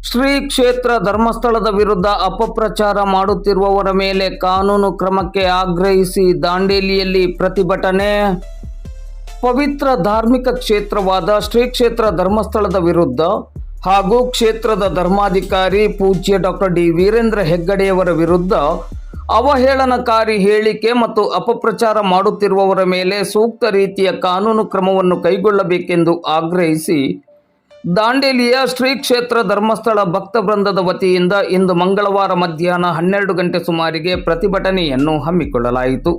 ಶ್ರೀ ಕ್ಷೇತ್ರ ಧರ್ಮಸ್ಥಳದ ವಿರುದ್ಧ ಅಪಪ್ರಚಾರ ಮಾಡುತ್ತಿರುವವರ ಮೇಲೆ ಕಾನೂನು ಕ್ರಮಕ್ಕೆ ಆಗ್ರಹಿಸಿ ದಾಂಡೇಲಿಯಲ್ಲಿ ಪ್ರತಿಭಟನೆ. ಪವಿತ್ರ ಧಾರ್ಮಿಕ ಕ್ಷೇತ್ರವಾದ ಶ್ರೀ ಕ್ಷೇತ್ರ ಧರ್ಮಸ್ಥಳದ ವಿರುದ್ಧ ಹಾಗೂ ಕ್ಷೇತ್ರದ ಧರ್ಮಾಧಿಕಾರಿ ಪೂಜ್ಯ ಡಾಕ್ಟರ್ ಡಿ ವೀರೇಂದ್ರ ಹೆಗ್ಗಡೆಯವರ ವಿರುದ್ಧ ಅವಹೇಳನಕಾರಿ ಹೇಳಿಕೆ ಮತ್ತು ಅಪಪ್ರಚಾರ ಮಾಡುತ್ತಿರುವವರ ಮೇಲೆ ಸೂಕ್ತ ರೀತಿಯ ಕಾನೂನು ಕ್ರಮವನ್ನು ಕೈಗೊಳ್ಳಬೇಕೆಂದು ಆಗ್ರಹಿಸಿ ದಾಂಡೇಲಿಯ ಶ್ರೀ ಕ್ಷೇತ್ರ ಧರ್ಮಸ್ಥಳ ಭಕ್ತ ವೃಂದದ ವತಿಯಿಂದ ಇಂದು ಮಂಗಳವಾರ ಮಧ್ಯಾಹ್ನ ಹನ್ನೆರಡು ಗಂಟೆ ಸುಮಾರಿಗೆ ಪ್ರತಿಭಟನೆಯನ್ನು ಹಮ್ಮಿಕೊಳ್ಳಲಾಯಿತು.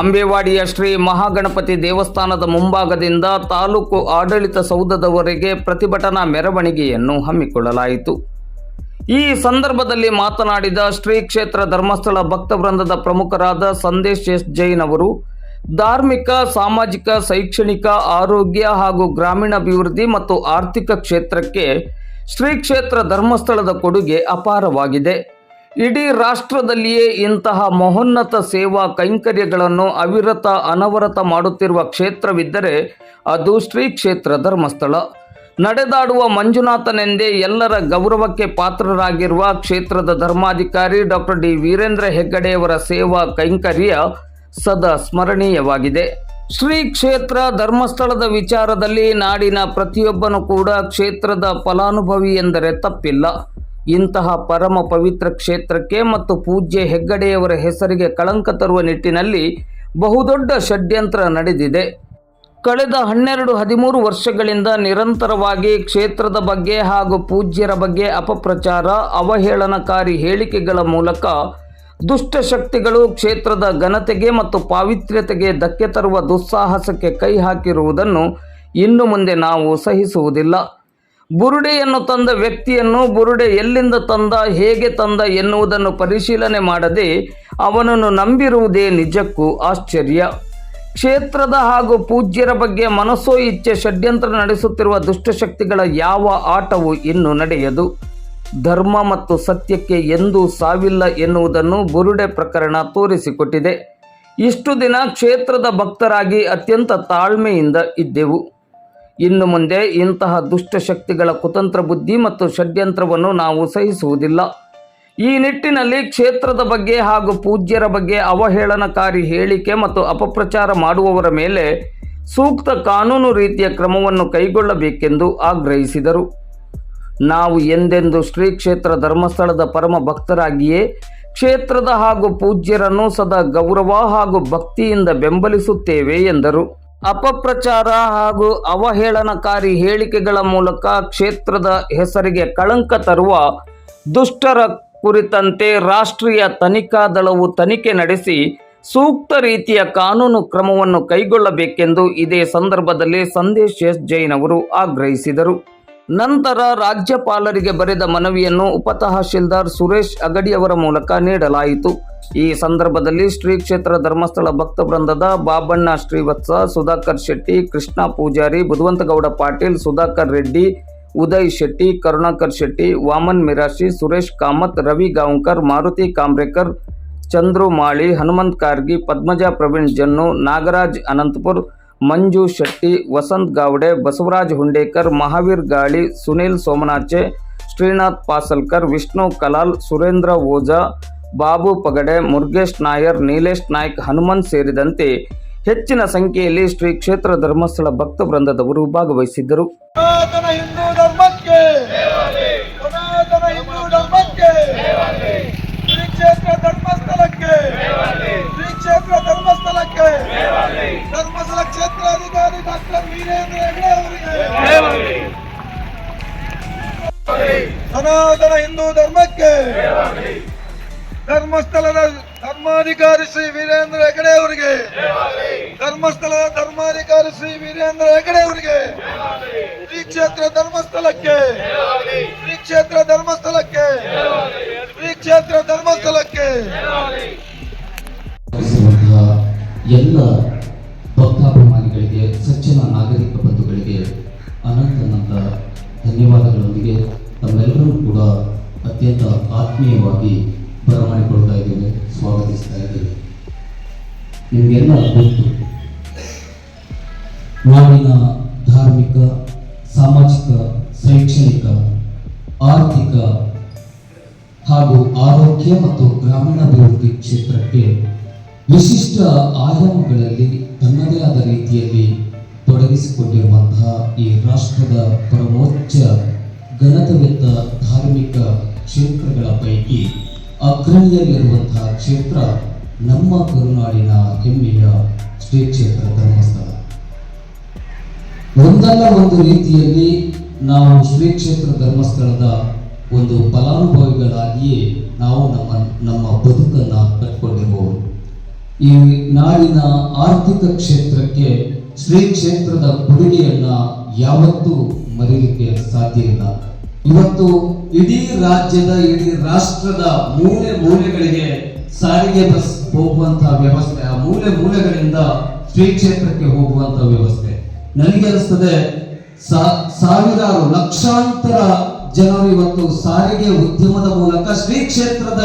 ಅಂಬೇವಾಡಿಯ ಶ್ರೀ ಮಹಾಗಣಪತಿ ದೇವಸ್ಥಾನದ ಮುಂಭಾಗದಿಂದ ತಾಲೂಕು ಆಡಳಿತ ಸೌಧದವರೆಗೆ ಪ್ರತಿಭಟನಾ ಮೆರವಣಿಗೆಯನ್ನು ಹಮ್ಮಿಕೊಳ್ಳಲಾಯಿತು. ಈ ಸಂದರ್ಭದಲ್ಲಿ ಮಾತನಾಡಿದ ಶ್ರೀ ಕ್ಷೇತ್ರ ಧರ್ಮಸ್ಥಳ ಭಕ್ತ ವೃಂದದ ಪ್ರಮುಖರಾದ ಸಂದೇಶ್ ಎಸ್ ಜೈನ್ ಅವರು ಧಾರ್ಮಿಕ, ಸಾಮಾಜಿಕ, ಶೈಕ್ಷಣಿಕ, ಆರೋಗ್ಯ ಹಾಗೂ ಗ್ರಾಮೀಣಾಭಿವೃದ್ಧಿ ಮತ್ತು ಆರ್ಥಿಕ ಕ್ಷೇತ್ರಕ್ಕೆ ಶ್ರೀ ಕ್ಷೇತ್ರ ಧರ್ಮಸ್ಥಳದ ಕೊಡುಗೆ ಅಪಾರವಾಗಿದೆ. ಇಡೀ ರಾಷ್ಟ್ರದಲ್ಲಿಯೇ ಇಂತಹ ಮಹೋನ್ನತ ಸೇವಾ ಕೈಂಕರ್ಯಗಳನ್ನು ಅವಿರತ, ಅನವರತ ಮಾಡುತ್ತಿರುವ ಕ್ಷೇತ್ರವಿದ್ದರೆ ಅದು ಶ್ರೀ ಕ್ಷೇತ್ರ ಧರ್ಮಸ್ಥಳ. ನಡೆದಾಡುವ ಮಂಜುನಾಥನೆಂದೇ ಎಲ್ಲರ ಗೌರವಕ್ಕೆ ಪಾತ್ರರಾಗಿರುವ ಕ್ಷೇತ್ರದ ಧರ್ಮಾಧಿಕಾರಿ ಡಾಕ್ಟರ್ ಡಿ. ವೀರೇಂದ್ರ ಹೆಗ್ಗಡೆಯವರ ಸೇವಾ ಕೈಂಕರ್ಯ ಸದಾ ಸ್ಮರಣೀಯವಾಗಿದೆ. ಶ್ರೀ ಕ್ಷೇತ್ರ ಧರ್ಮಸ್ಥಳದ ವಿಚಾರದಲ್ಲಿ ನಾಡಿನ ಪ್ರತಿಯೊಬ್ಬನು ಕೂಡ ಕ್ಷೇತ್ರದ ಫಲಾನುಭವಿ ಎಂದರೆ ತಪ್ಪಿಲ್ಲ. ಇಂತಹ ಪರಮ ಪವಿತ್ರ ಕ್ಷೇತ್ರಕ್ಕೆ ಮತ್ತು ಪೂಜ್ಯ ಹೆಗ್ಗಡೆಯವರ ಹೆಸರಿಗೆ ಕಳಂಕ ತರುವ ನಿಟ್ಟಿನಲ್ಲಿ ಬಹುದೊಡ್ಡ ಷಡ್ಯಂತ್ರ ನಡೆದಿದೆ. ಕಳೆದ ಹನ್ನೆರಡು ಹದಿಮೂರು ವರ್ಷಗಳಿಂದ ನಿರಂತರವಾಗಿ ಕ್ಷೇತ್ರದ ಬಗ್ಗೆ ಹಾಗೂ ಪೂಜ್ಯರ ಬಗ್ಗೆ ಅಪಪ್ರಚಾರ, ಅವಹೇಳನಕಾರಿ ಹೇಳಿಕೆಗಳ ಮೂಲಕ ದುಷ್ಟಶಕ್ತಿಗಳು ಕ್ಷೇತ್ರದ ಘನತೆಗೆ ಮತ್ತು ಪಾವಿತ್ರ್ಯತೆಗೆ ಧಕ್ಕೆ ತರುವ ದುಸ್ಸಾಹಸಕ್ಕೆ ಕೈ ಹಾಕಿರುವುದನ್ನು ಇನ್ನು ಮುಂದೆ ನಾವು ಸಹಿಸುವುದಿಲ್ಲ. ಬುರುಡೆಯನ್ನು ತಂದ ವ್ಯಕ್ತಿಯನ್ನು ಬುರುಡೆ ಎಲ್ಲಿಂದ ತಂದ, ಹೇಗೆ ತಂದ ಎನ್ನುವುದನ್ನು ಪರಿಶೀಲನೆ ಮಾಡದೆ ಅವನನ್ನು ನಂಬಿರುವುದೇ ನಿಜಕ್ಕೂ ಆಶ್ಚರ್ಯ. ಕ್ಷೇತ್ರದ ಹಾಗೂ ಪೂಜ್ಯರ ಬಗ್ಗೆ ಮನಸ್ಸೋ ಇಚ್ಛೆ ಷಡ್ಯಂತ್ರ ನಡೆಸುತ್ತಿರುವ ದುಷ್ಟಶಕ್ತಿಗಳ ಯಾವ ಆಟವು ಇನ್ನು ನಡೆಯದು. ಧರ್ಮ ಮತ್ತು ಸತ್ಯಕ್ಕೆ ಎಂದೂ ಸಾವಿಲ್ಲ ಎನ್ನುವುದನ್ನು ಬುರುಡೆ ಪ್ರಕರಣ ತೋರಿಸಿಕೊಟ್ಟಿದೆ. ಇಷ್ಟು ದಿನ ಕ್ಷೇತ್ರದ ಭಕ್ತರಾಗಿ ಅತ್ಯಂತ ತಾಳ್ಮೆಯಿಂದ ಇದ್ದೆವು. ಇನ್ನು ಮುಂದೆ ಇಂತಹ ದುಷ್ಟಶಕ್ತಿಗಳ ಕುತಂತ್ರ ಬುದ್ಧಿ ಮತ್ತು ಷಡ್ಯಂತ್ರವನ್ನು ನಾವು ಸಹಿಸುವುದಿಲ್ಲ. ಈ ನಿಟ್ಟಿನಲ್ಲಿ ಕ್ಷೇತ್ರದ ಬಗ್ಗೆ ಹಾಗೂ ಪೂಜ್ಯರ ಬಗ್ಗೆ ಅವಹೇಳನಕಾರಿ ಹೇಳಿಕೆ ಮತ್ತು ಅಪಪ್ರಚಾರ ಮಾಡುವವರ ಮೇಲೆ ಸೂಕ್ತ ಕಾನೂನು ರೀತಿಯ ಕ್ರಮವನ್ನು ಕೈಗೊಳ್ಳಬೇಕೆಂದು ಆಗ್ರಹಿಸಿದರು. ನಾವು ಎಂದೆಂದು ಶ್ರೀ ಕ್ಷೇತ್ರ ಧರ್ಮಸ್ಥಳದ ಪರಮ ಭಕ್ತರಾಗಿಯೇ ಕ್ಷೇತ್ರದ ಹಾಗೂ ಪೂಜ್ಯರನ್ನು ಸದಾ ಗೌರವ ಹಾಗೂ ಭಕ್ತಿಯಿಂದ ಬೆಂಬಲಿಸುತ್ತೇವೆ ಎಂದರು. ಅಪಪ್ರಚಾರ ಹಾಗೂ ಅವಹೇಳನಕಾರಿ ಹೇಳಿಕೆಗಳ ಮೂಲಕ ಕ್ಷೇತ್ರದ ಹೆಸರಿಗೆ ಕಳಂಕ ತರುವ ದುಷ್ಟರ ಕುರಿತಂತೆ ರಾಷ್ಟ್ರೀಯ ತನಿಖಾ ದಳವು ತನಿಖೆ ನಡೆಸಿ ಸೂಕ್ತ ರೀತಿಯ ಕಾನೂನು ಕ್ರಮವನ್ನು ಕೈಗೊಳ್ಳಬೇಕೆಂದು ಇದೇ ಸಂದರ್ಭದಲ್ಲಿ ಸಂದೇಶ್ ಎಸ್ ಜೈನ್ ಅವರು ಆಗ್ರಹಿಸಿದರು. ನಂತರ ರಾಜ್ಯಪಾಲರಿಗೆ ಬರೆದ ಮನವಿಯನ್ನು ಉಪತಹಶೀಲ್ದಾರ್ ಸುರೇಶ್ ಅಗಡಿಯವರ ಮೂಲಕ ನೀಡಲಾಯಿತು. ಈ ಸಂದರ್ಭದಲ್ಲಿ ಶ್ರೀ ಕ್ಷೇತ್ರ ಧರ್ಮಸ್ಥಳ ಭಕ್ತ ವೃಂದದ ಬಾಬಣ್ಣ ಶ್ರೀವತ್ಸ, ಸುಧಾಕರ್ ಶೆಟ್ಟಿ, ಕೃಷ್ಣ ಪೂಜಾರಿ, ಬುಧವಂತಗೌಡ ಪಾಟೀಲ್, ಸುಧಾಕರ್ ರೆಡ್ಡಿ, ಉದಯ್ ಶೆಟ್ಟಿ, ಕರುಣಾಕರ್ ಶೆಟ್ಟಿ, ವಾಮನ್ ಮಿರಾಶಿ, ಸುರೇಶ್ ಕಾಮತ್, ರವಿ ಗಾಂವ್ಕರ್, ಮಾರುತಿ ಕಾಂಬ್ರೇಕರ್, ಚಂದ್ರು ಮಾಳಿ, ಹನುಮಂತ್ ಕಾರ್ಗಿ, ಪದ್ಮಜಾ ಪ್ರವೀಣ್ ಜನ್ನು, ನಾಗರಾಜ್ ಅನಂತಪುರ್ ಮಂಜು ಶೆಟ್ಟಿ, ವಸಂತ್ ಗಾವಡೆ, ಬಸವರಾಜ್ ಹುಂಡೇಕರ್, ಮಹಾವೀರ್ ಗಾಳಿ, ಸುನೀಲ್ ಸೋಮನಾಚೆ ಶ್ರೀನಾಥ್ ಪಾಸಲ್ಕರ್, ವಿಷ್ಣು ಕಲಾಲ್, ಸುರೇಂದ್ರ ಓಜಾ, ಬಾಬು ಪಗಡೆ, ಮುರುಗೇಶ್ ನಾಯರ್, ನೀಲೇಶ್ ನಾಯ್ಕ್ ಹನುಮಂತ್ ಸೇರಿದಂತೆ ಹೆಚ್ಚಿನ ಸಂಖ್ಯೆಯಲ್ಲಿ ಶ್ರೀ ಕ್ಷೇತ್ರ ಧರ್ಮಸ್ಥಳ ಭಕ್ತ ವೃಂದದವರು ಭಾಗವಹಿಸಿದ್ದರು. ಶ್ರೀ ಕ್ಷೇತ್ರ ಧರ್ಮಸ್ಥಳಕ್ಕೆ ಧರ್ಮಸ್ಥಳ ಕ್ಷೇತ್ರಾಧಿಕಾರಿ ಡಾಕ್ಟರ್ ವೀರೇಂದ್ರ ಹೆಗಡೆ ಅವರಿಗೆ. ಸನಾತನ ಹಿಂದೂ ಧರ್ಮಕ್ಕೆ ಧರ್ಮಸ್ಥಳದ ಧರ್ಮಾಧಿಕಾರಿ ಶ್ರೀ ವೀರೇಂದ್ರ ಹೆಗಡೆ ಅವರಿಗೆ ಧರ್ಮಸ್ಥಳದ ಧರ್ಮಾಧಿಕಾರಿ ಶ್ರೀ ವೀರೇಂದ್ರ ಹೆಗಡೆ ಅವರಿಗೆ, ಶ್ರೀ ಕ್ಷೇತ್ರ ಧರ್ಮಸ್ಥಳಕ್ಕೆ, ಶ್ರೀ ಕ್ಷೇತ್ರ ಧರ್ಮಸ್ಥಳಕ್ಕೆ, ಶ್ರೀ ಕ್ಷೇತ್ರ ಧರ್ಮಸ್ಥಳಕ್ಕೆ ಭಕ್ತಾಭಿಮಾನಿಗಳಿಗೆ ಸಜ್ಜನ ನಾಗರಿಕ ಬಂಧುಗಳಿಗೆ ಅನಂತ ಅನಂತ ಧನ್ಯವಾದಗಳೊಂದಿಗೆ ತಮ್ಮೆಲ್ಲರೂ ಕೂಡ ಅತ್ಯಂತ ಆತ್ಮೀಯವಾಗಿ ಬರಮಾಡಿಕೊಳ್ತಾ ಇದ್ದೇವೆ ಸ್ವಾಗತಿಸ್ತಾ ಇದ್ದೇವೆ ನಿಮಗೆಲ್ಲ ಗೊತ್ತು. ನಾಡಿನ ಧಾರ್ಮಿಕ, ಸಾಮಾಜಿಕ, ಶೈಕ್ಷಣಿಕ, ಆರ್ಥಿಕ ಹಾಗೂ ಆರೋಗ್ಯ ಮತ್ತು ಗ್ರಾಮೀಣಾಭಿವೃದ್ಧಿ ಕ್ಷೇತ್ರಕ್ಕೆ ವಿಶಿಷ್ಟ ಆಯಾಮಗಳಲ್ಲಿ ತನ್ನದೇ ಆದ ರೀತಿಯಲ್ಲಿ ತೊಡಗಿಸಿಕೊಂಡಿರುವಂತಹ ಈ ರಾಷ್ಟ್ರದ ಪರಮೋಚ್ಚ ಘನತವೆತ್ತ ಧಾರ್ಮಿಕ ಕ್ಷೇತ್ರಗಳ ಪೈಕಿ ಅಗ್ರಣಿಯಲ್ಲಿರುವಂತಹ ಕ್ಷೇತ್ರ ನಮ್ಮ ಕರುನಾಡಿನ ಹೆಮ್ಮೆಯ ಶ್ರೀ ಕ್ಷೇತ್ರ ಧರ್ಮಸ್ಥಳ. ಒಂದಲ್ಲ ಒಂದು ರೀತಿಯಲ್ಲಿ ನಾವು ಶ್ರೀ ಕ್ಷೇತ್ರ ಧರ್ಮಸ್ಥಳದ ಒಂದು ಫಲಾನುಭವಿಗಳಾಗಿಯೇ ನಾವು ನಮ್ಮ ನಮ್ಮ ಬದುಕನ್ನು ಕಟ್ಕೊಂಡಿರುವವರು. ಈ ನಾಡಿನ ಆರ್ಥಿಕ ಕ್ಷೇತ್ರಕ್ಕೆ ಶ್ರೀ ಕ್ಷೇತ್ರದ ಕೊಡುಗೆಯನ್ನ ಯಾವತ್ತೂ ಮರೀಲಿಕ್ಕೆ ಸಾಧ್ಯ ಇಲ್ಲ. ಇವತ್ತು ಇಡೀ ರಾಜ್ಯದ, ಇಡೀ ರಾಷ್ಟ್ರದ ಮೂಲೆ ಮೂಲೆಗಳಿಗೆ ಸಾರಿಗೆ ಬಸ್ ಹೋಗುವಂತಹ ವ್ಯವಸ್ಥೆ, ಆ ಮೂಲೆ ಮೂಲೆಗಳಿಂದ ಶ್ರೀ ಕ್ಷೇತ್ರಕ್ಕೆ ಹೋಗುವಂತಹ ವ್ಯವಸ್ಥೆ. ನನಗೆ ಅನಿಸ್ತದೆ ಸಾವಿರಾರು ಲಕ್ಷಾಂತರ ಜನರು ಇವತ್ತು ಸಾರಿಗೆ ಉದ್ಯಮದ ಮೂಲಕ ಶ್ರೀ ಕ್ಷೇತ್ರದ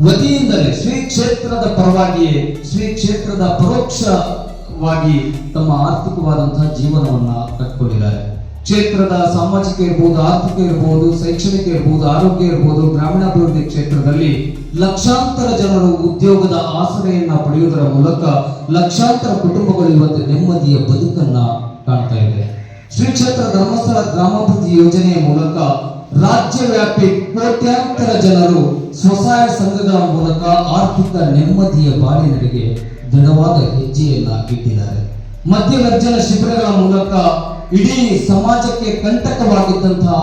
ವತಿಯಿಂದಲೇ ಶ್ರೀ ಕ್ಷೇತ್ರದ ಪರವಾಗಿಯೇ, ಶ್ರೀ ಕ್ಷೇತ್ರದ ಪರೋಕ್ಷವಾಗಿ ತಮ್ಮ ಆರ್ಥಿಕವಾದಂತಹ ಜೀವನವನ್ನ ಕಟ್ಕೊಂಡಿದ್ದಾರೆ. ಕ್ಷೇತ್ರದ ಸಾಮಾಜಿಕ ಇರ್ಬೋದು, ಆರ್ಥಿಕ ಇರ್ಬೋದು, ಶೈಕ್ಷಣಿಕ ಇರ್ಬೋದು, ಆರೋಗ್ಯ ಇರ್ಬೋದು, ಗ್ರಾಮೀಣಾಭಿವೃದ್ಧಿ ಕ್ಷೇತ್ರದಲ್ಲಿ ಲಕ್ಷಾಂತರ ಜನರು ಉದ್ಯೋಗದ ಆಸರೆಯನ್ನ ಪಡೆಯುವುದರ ಮೂಲಕ ಲಕ್ಷಾಂತರ ಕುಟುಂಬಗಳು ಇವತ್ತು ನೆಮ್ಮದಿಯ ಬದುಕನ್ನ ಕಾಣ್ತಾ ಇದೆ. ಶ್ರೀ ಕ್ಷೇತ್ರ ಧರ್ಮಸ್ಥಳ ಗ್ರಾಮಾಭಿವೃದ್ಧಿ ಯೋಜನೆಯ ಮೂಲಕ ರಾಜ್ಯ ವ್ಯಾಪಿ ಕೋಟ್ಯಾಂತರ ಜನರು ಸ್ವಸಹಾಯ ಸಂಘಗಳ ಮೂಲಕ ಆರ್ಥಿಕ ನೆಮ್ಮದಿಯ ಬಾಳಿನಡೆಗೆ ದೃಢವಾದ ಹೆಜ್ಜೆಯನ್ನ ಇಟ್ಟಿದ್ದಾರೆ ಮಧ್ಯವರ್ಜನ ಶಿಬಿರಗಳ ಮೂಲಕ ಇಡೀ ಸಮಾಜಕ್ಕೆ ಕಂಟಕವಾಗಿದ್ದಂತಹ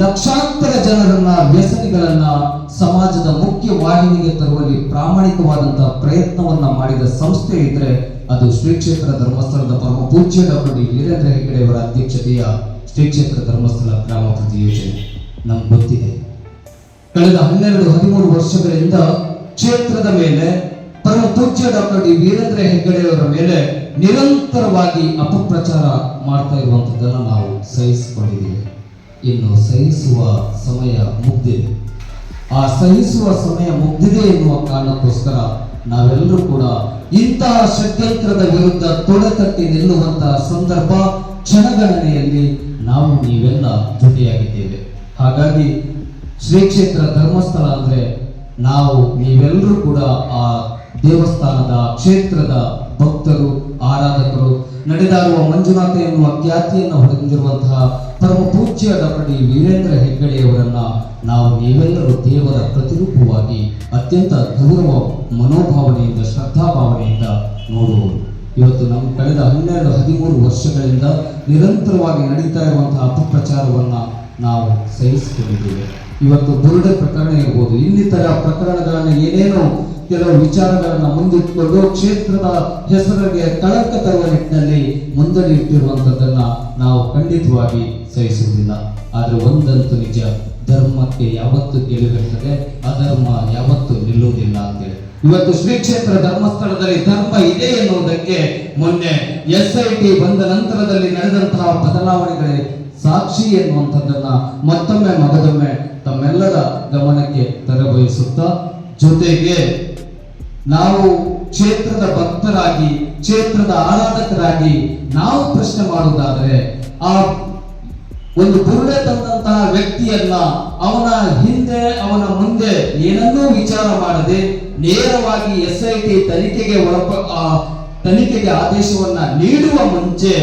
ಲಕ್ಷಾಂತರ ಜನರನ್ನ ವ್ಯಸನಿಗಳನ್ನ ಸಮಾಜದ ಮುಖ್ಯ ವಾಹಿನಿಗೆ ತರುವಲ್ಲಿ ಪ್ರಾಮಾಣಿಕವಾದಂತಹ ಪ್ರಯತ್ನವನ್ನ ಮಾಡಿದ ಸಂಸ್ಥೆ ಇದ್ರೆ ಅದು ಶ್ರೀ ಕ್ಷೇತ್ರ ಧರ್ಮಸ್ಥಳದ ಪರಮ ಪೂಜ್ಯ ಡಾಕ್ಟರ್ ಡಿ ವೀರೇಂದ್ರ ಹೆಗ್ಗಡೆಯವರ ಅಧ್ಯಕ್ಷತೆಯ ಶ್ರೀ ಕ್ಷೇತ್ರ ಧರ್ಮಸ್ಥಳ ಗ್ರಾಮ ಪ್ರತಿ ಯೋಜನೆ ನಮ್ಗೆ ಗೊತ್ತಿದೆ. ಕಳೆದ ಹನ್ನೆರಡು, ಹದಿಮೂರು ವರ್ಷಗಳಿಂದ ಕ್ಷೇತ್ರದ ಮೇಲೆ ಪರಮ ಪೂಜ್ಯ ಡಾಕ್ಟರ್ ಡಿ ವೀರೇಂದ್ರ ಹೆಗ್ಗಡೆಯವರ ಮೇಲೆ ನಿರಂತರವಾಗಿ ಅಪಪ್ರಚಾರ ಮಾಡ್ತಾ ಇರುವಂತದ್ದನ್ನು ನಾವು ಸಹಿಸಿಕೊಂಡಿದ್ದೇವೆ. ಇನ್ನು ಸಹಿಸುವ ಸಮಯ ಮುಗ್ದಿದೆ. ಆ ಸಹಿಸುವ ಸಮಯ ಮುಗ್ದಿದೆ ಎನ್ನುವ ಕಾರಣಕ್ಕೋಸ್ಕರ ನಾವೆಲ್ಲರೂ ಕೂಡ ಇಂತಹ ಷಡ್ಯಂತ್ರದ ವಿರುದ್ಧ ತೊಡೆತಟ್ಟಿ ನಿಲ್ಲುವಂತಹ ಸಂದರ್ಭ, ಕ್ಷಣಗಣನೆಯಲ್ಲಿ ನಾವು ನೀವೆಲ್ಲ ಜೊತೆಯಾಗಿದ್ದೇವೆ. ಹಾಗಾಗಿ ಶ್ರೀ ಕ್ಷೇತ್ರ ಧರ್ಮಸ್ಥಳ ಅಂದ್ರೆ ನಾವು ನೀವೆಲ್ಲರೂ ಕೂಡ ಆ ದೇವಸ್ಥಾನದ ಕ್ಷೇತ್ರದ ಭಕ್ತರು, ಆರಾಧಕರು, ನಡೆದಾಡುವ ಮಂಜುನಾಥ ಎನ್ನುವ ಖ್ಯಾತಿಯನ್ನು ಹೊಂದಿರುವಂತಹ ಪರಮ ಪೂಜ್ಯ ಡಾಕ್ಟರ್ ಡಿ ವೀರೇಂದ್ರ ಹೆಗ್ಗಡೆಯವರನ್ನ ನಾವು ನೀವೆಲ್ಲರೂ ದೇವರ ಪ್ರತಿರೂಪವಾಗಿ ಅತ್ಯಂತ ಗೌರವ ಮನೋಭಾವನೆಯಿಂದ, ಶ್ರದ್ಧಾಭಾವನೆಯಿಂದ ನೋಡುವುದು. ಇವತ್ತು ನಮ್ಮ ಕಳೆದ ಹನ್ನೆರಡು, ಹದಿಮೂರು ವರ್ಷಗಳಿಂದ ನಿರಂತರವಾಗಿ ನಡೀತಾ ಇರುವಂತಹ ಅಪಪ್ರಚಾರವನ್ನ ನಾವು ಸಹಿಸಿಕೊಂಡಿದ್ದೇವೆ. ಇವತ್ತು ಬುರುಡೆ ಪ್ರಕರಣ ಇರ್ಬೋದು. ಇನ್ನಿತರ ಪ್ರಕರಣಗಳನ್ನು ಏನೇನು ಕೆಲವು ವಿಚಾರಗಳನ್ನ ಮುಂದಿಟ್ಟುಕೊಂಡು ಕ್ಷೇತ್ರದ ಹೆಸರಿಗೆ ಕಳಂಕ ತರುವ ನಿಟ್ಟಿನಲ್ಲಿ ಮುಂದಡಿ ಇಟ್ಟಿರುವಂತದ್ದನ್ನ ನಾವು ಖಂಡಿತವಾಗಿ ಸಹಿಸುವುದಿಲ್ಲ. ಆದ್ರೆ ಒಂದಂತೂ ನಿಜ, ಧರ್ಮಕ್ಕೆ ಯಾವತ್ತು ಗೆಲುವಿರ್ತದೆ ಅಧರ್ಮ ಯಾವತ್ತು ನಿಲ್ಲುವುದಿಲ್ಲ ಅಂತೇಳಿ. ಇವತ್ತು ಶ್ರೀ ಕ್ಷೇತ್ರ ಧರ್ಮಸ್ಥಳದಲ್ಲಿ ಧರ್ಮ ಇದೆ ಎನ್ನುವುದಕ್ಕೆ ಮೊನ್ನೆ ಎಸ್ ಐ ಟಿ ಬಂದ ನಂತರದಲ್ಲಿ ನಡೆದಂತಹ ಬದಲಾವಣೆಗಳೇ ಸಾಕ್ಷಿ ಎನ್ನುವಂಥದ್ದನ್ನ ಮತ್ತೊಮ್ಮೆ ಮಗದೊಮ್ಮೆ ತಮ್ಮೆಲ್ಲರ ಗಮನಕ್ಕೆ ತರಬಯಸುತ್ತಾ ಜೊತೆಗೆ ನಾವು ಕ್ಷೇತ್ರದ ಭಕ್ತರಾಗಿ, ಕ್ಷೇತ್ರದ ಆರಾಧಕರಾಗಿ ನಾವು ಪ್ರಶ್ನೆ ಮಾಡುವುದಾದರೆ, ಆ ಒಂದು ಬುರುಡೆ ತಂದಂತಹ ವ್ಯಕ್ತಿಯನ್ನ ಅವನ ಹಿಂದೆ, ಅವನ ಮುಂದೆ ಏನನ್ನೂ ವಿಚಾರ ಮಾಡದೆ ನೇರವಾಗಿ ಎಸ್ ಐ ಟಿ ತನಿಖೆಗೆ ಒಳಪ ತನಿಖೆಗೆ ಆದೇಶವನ್ನ ನೀಡುವ ಮುಂಚೆ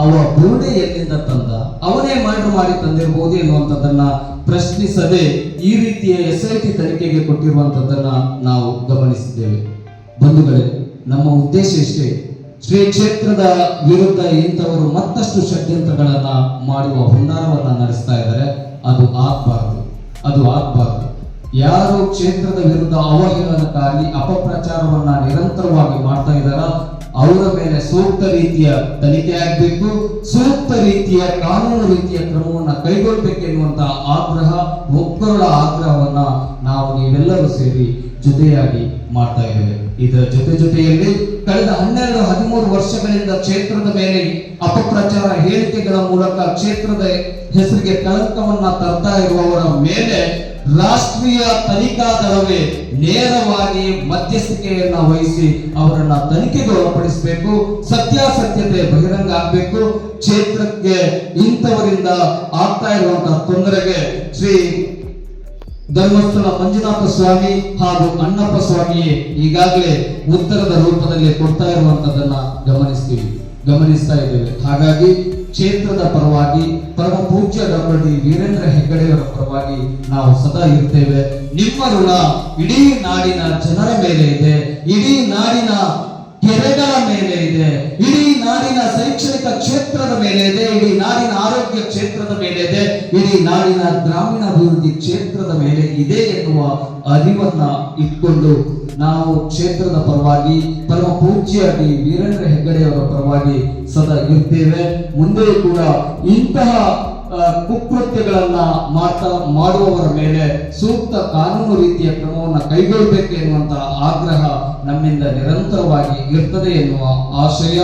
ಅವ ಬುರುಡೆ ಎಲ್ಲಿಂದ ತಂದ? ಅವನೇ ಮರ್ಡರ್ ಮಾಡಿ ತಂದಿರಬಹುದು ಎನ್ನುವಂಥದ್ದನ್ನ ಪ್ರಶ್ನಿಸದೆ ಈ ರೀತಿಯ ಎಸ್ ಐ ಟಿ ತನಿಖೆಗೆ ಕೊಟ್ಟಿರುವಂತದ್ದನ್ನ ನಾವು ಗಮನಿಸಿದ್ದೇವೆ. ಬಂಧುಗಳೇ, ನಮ್ಮ ಉದ್ದೇಶ ಇಷ್ಟೇ. ಶ್ರೀ ಕ್ಷೇತ್ರದ ವಿರುದ್ಧ ಇಂಥವರು ಮತ್ತಷ್ಟು ಷಡ್ಯಂತ್ರಗಳನ್ನ ಮಾಡುವ ಹುನ್ನಾರವನ್ನ ನಡೆಸ್ತಾ ಇದ್ದಾರೆ. ಅದು ಆಗ್ಬಾರ್ದು. ಅದು ಆಗ್ಬಾರ್ದು. ಯಾರು ಕ್ಷೇತ್ರದ ವಿರುದ್ಧ ಅವಹೇಳನಕ್ಕಾಗಿ ಅಪಪ್ರಚಾರವನ್ನ ನಿರಂತರವಾಗಿ ಮಾಡ್ತಾ ಇದ್ದಾರ? ಅವರ ಮೇಲೆ ಸೂಕ್ತ ರೀತಿಯ ತನಿಖೆ ಆಗಬೇಕು, ಸೂಕ್ತ ರೀತಿಯ ಕಾನೂನು ರೀತಿಯ ಕ್ರಮವನ್ನ ಕೈಗೊಳ್ಳಬೇಕೆನ್ನುವಂತಹ ಆಗ್ರಹ ಒಬ್ಬರ ಆಗ್ರಹವನ್ನ ನಾವು ನೀವೆಲ್ಲರೂ ಸೇರಿ ಜೊತೆಯಾಗಿ ಮಾಡ್ತಾ ಇದ್ದೇವೆ. ಇದರ ಜೊತೆ ಜೊತೆಯಲ್ಲಿ ಕಳೆದ ಹನ್ನೆರಡು, ಹದಿಮೂರು ವರ್ಷಗಳಿಂದ ಕ್ಷೇತ್ರದ ಮೇಲೆ ಅಪಪ್ರಚಾರ ಹೇಳಿಕೆಗಳ ಮೂಲಕ ಕ್ಷೇತ್ರದ ಹೆಸರಿಗೆ ಕಳಂಕವನ್ನ ತರ್ತಾ ಇರುವವರ ಮೇಲೆ ರಾಷ್ಟ್ರೀಯ ತನಿಖಾ ದಳವೇ ನೇರವಾಗಿ ಮಧ್ಯಸ್ಥಿಕೆಯನ್ನ ವಹಿಸಿ ಅವರನ್ನ ತನಿಖೆಗೆ ಒಳಪಡಿಸಬೇಕು, ಸತ್ಯಾಸತ್ಯತೆ ಬಹಿರಂಗ ಆಗ್ಬೇಕು. ಕ್ಷೇತ್ರಕ್ಕೆ ಇಂಥವರಿಂದ ಆಗ್ತಾ ಇರುವಂತಹ ತೊಂದರೆಗೆ ಶ್ರೀ ಧರ್ಮಸ್ಥಳ ಮಂಜುನಾಥ ಸ್ವಾಮಿ ಹಾಗೂ ಅಣ್ಣಪ್ಪ ಸ್ವಾಮಿಯೇ ಈಗಾಗಲೇ ಉತ್ತರದ ರೂಪದಲ್ಲಿ ಕೊಡ್ತಾ ಇರುವಂತದನ್ನ ಗಮನಿಸ್ತೀವಿ. ಗಮನಿಸ್ತಾ ಇದ್ದೇವೆ. ಹಾಗಾಗಿ ಕ್ಷೇತ್ರದ ಪರವಾಗಿ, ಪರಮ ಪೂಜ್ಯ ಡಾಕ್ಟರ್ ವೀರೇಂದ್ರ ಹೆಗ್ಗಡೆಯವರ ಪರವಾಗಿ ನಾವು ಸದಾ ಇರ್ತೇವೆ. ನಿಮ್ಮ ಋಣ ಇಡೀ ನಾಡಿನ ಜನರ ಮೇಲೆ ಇದೆ. ಇಡೀ ನಾಡಿನ ಕೆರೆಗಳ ಮೇಲೆ ಇದೆ. ಇಡೀ ನಾಡಿನ ಶೈಕ್ಷಣಿಕ ಕ್ಷೇತ್ರದ ಮೇಲೆ ಇದೆ, ಇಡೀ ನಾಡಿನ ಆರೋಗ್ಯ ಕ್ಷೇತ್ರದ ಮೇಲೆ ಇದೆ, ಇಡೀ ನಾಡಿನ ಗ್ರಾಮೀಣಾಭಿವೃದ್ಧಿ ಕ್ಷೇತ್ರದ ಮೇಲೆ ಇದೆ ಎನ್ನುವ ಅರಿವನ್ನ ಇಟ್ಕೊಂಡು ನಾವು ಕ್ಷೇತ್ರದ ಪರವಾಗಿ ಪರಮ ಪೂಜ್ಯಾಗಿ ವೀರೇಂದ್ರ ಹೆಗ್ಗಡೆಯವರ ಪರವಾಗಿ ಸದಾ ಇರ್ತೇವೆ. ಮುಂದೆ ಕೂಡ ಇಂತಹ ಕುಕೃತ್ಯಗಳನ್ನ ಮಾಡ್ತಾ, ಮಾಡುವವರ ಮೇಲೆ ಸೂಕ್ತ ಕಾನೂನು ರೀತಿಯ ಕ್ರಮವನ್ನು ಕೈಗೊಳ್ಳಬೇಕು ಎನ್ನುವಂತಹ ಆಗ್ರಹ ನಮ್ಮಿಂದ ನಿರಂತರವಾಗಿ ಇರ್ತದೆ ಎನ್ನುವ ಆಶಯ.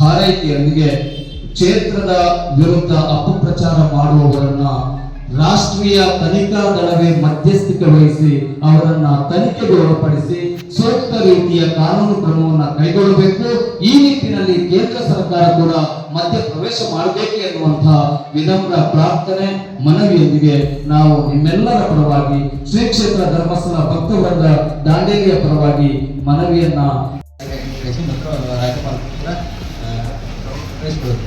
ಹಾರೈಕೆಯೊಂದಿಗೆ ಕ್ಷೇತ್ರದ ವಿರುದ್ಧ ಅಪಪ್ರಚಾರ ಮಾಡುವವರನ್ನ ರಾಷ್ಟ್ರೀಯ ತನಿಖಾ ದಳವೇ ಮಧ್ಯಸ್ಥಿಕೆ ವಹಿಸಿ ಅವರನ್ನ ತನಿಖೆಗೆ ಒಳಪಡಿಸಿ ಸೂಕ್ತ ರೀತಿಯ ಕಾನೂನು ಕ್ರಮವನ್ನು ಕೈಗೊಳ್ಳಬೇಕು. ಈ ನಿಟ್ಟಿನಲ್ಲಿ ಕೇಂದ್ರ ಸರ್ಕಾರ ಕೂಡ ಮಧ್ಯ ಪ್ರವೇಶ ಮಾಡಬೇಕು ಎನ್ನುವಂತಹ ವಿನಮ್ರ ಪ್ರಾರ್ಥನೆ, ಮನವಿಯೊಂದಿಗೆ ನಾವು ನಿಮ್ಮೆಲ್ಲರ ಪರವಾಗಿ ಶ್ರೀ ಕ್ಷೇತ್ರ ಧರ್ಮಸ್ಥಳ ಭಕ್ತವೃಂದ ದಾಂಡೇಲಿಯ ಪರವಾಗಿ ಮನವಿಯನ್ನ Thank you.